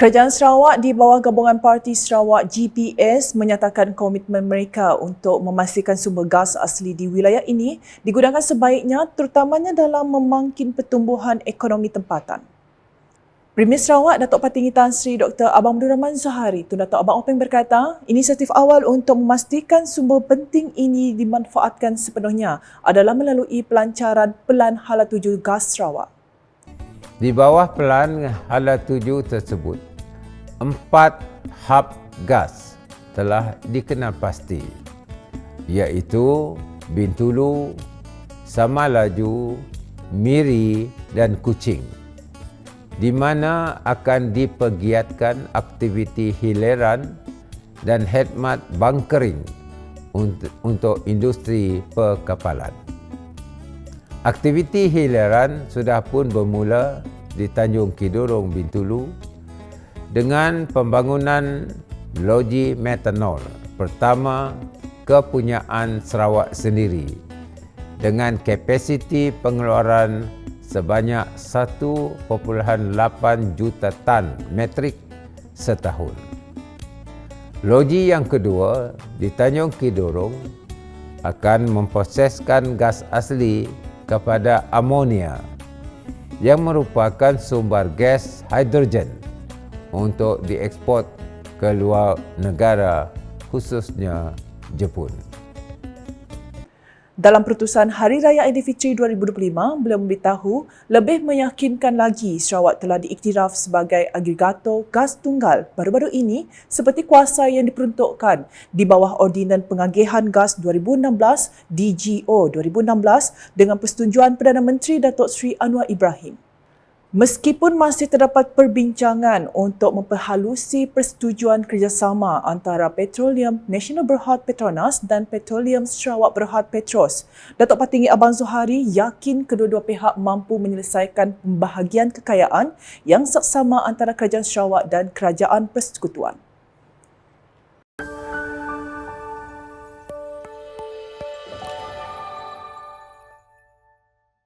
Kerajaan Sarawak di bawah gabungan Parti Sarawak GPS menyatakan komitmen mereka untuk memastikan sumber gas asli di wilayah ini digunakan sebaiknya terutamanya dalam memangkin pertumbuhan ekonomi tempatan. Premier Sarawak Datuk Patinggi Tan Sri Dr. Abang Abdul Rahman Zahari Tun Datuk Abang Openg berkata, inisiatif awal untuk memastikan sumber penting ini dimanfaatkan sepenuhnya adalah melalui pelancaran Pelan Hala Tuju Gas Sarawak. Di bawah Pelan Hala Tuju tersebut, empat hub gas telah dikenal pasti iaitu Bintulu, Samalaju, Miri dan Kuching di mana akan dipergiatkan aktiviti hileran dan khidmat bunkering untuk industri perkapalan. Aktiviti hileran sudah pun bermula di Tanjung Kidurong Bintulu dengan pembangunan loji metanol pertama kepunyaan Sarawak sendiri dengan kapasiti pengeluaran sebanyak 1.8 juta tan metrik setahun. Loji yang kedua di Tanjung Kidurong akan memproseskan gas asli kepada amonia yang merupakan sumber gas hidrogen untuk diekspor ke luar negara khususnya Jepun. Dalam perutusan Hari Raya Aidilfitri 2025, beliau memberitahu lebih meyakinkan lagi Sarawak telah diiktiraf sebagai agregator gas tunggal baru-baru ini seperti kuasa yang diperuntukkan di bawah Ordinan Pengagihan Gas 2016 DGO 2016 dengan persetujuan Perdana Menteri Datuk Seri Anwar Ibrahim. Meskipun masih terdapat perbincangan untuk memperhalusi persetujuan kerjasama antara Petroleum National Berhad Petronas dan Petroleum Sarawak Berhad Petros, Datuk Patinggi Abang Zuhari yakin kedua-dua pihak mampu menyelesaikan pembahagian kekayaan yang seksama antara Kerajaan Sarawak dan Kerajaan Persekutuan.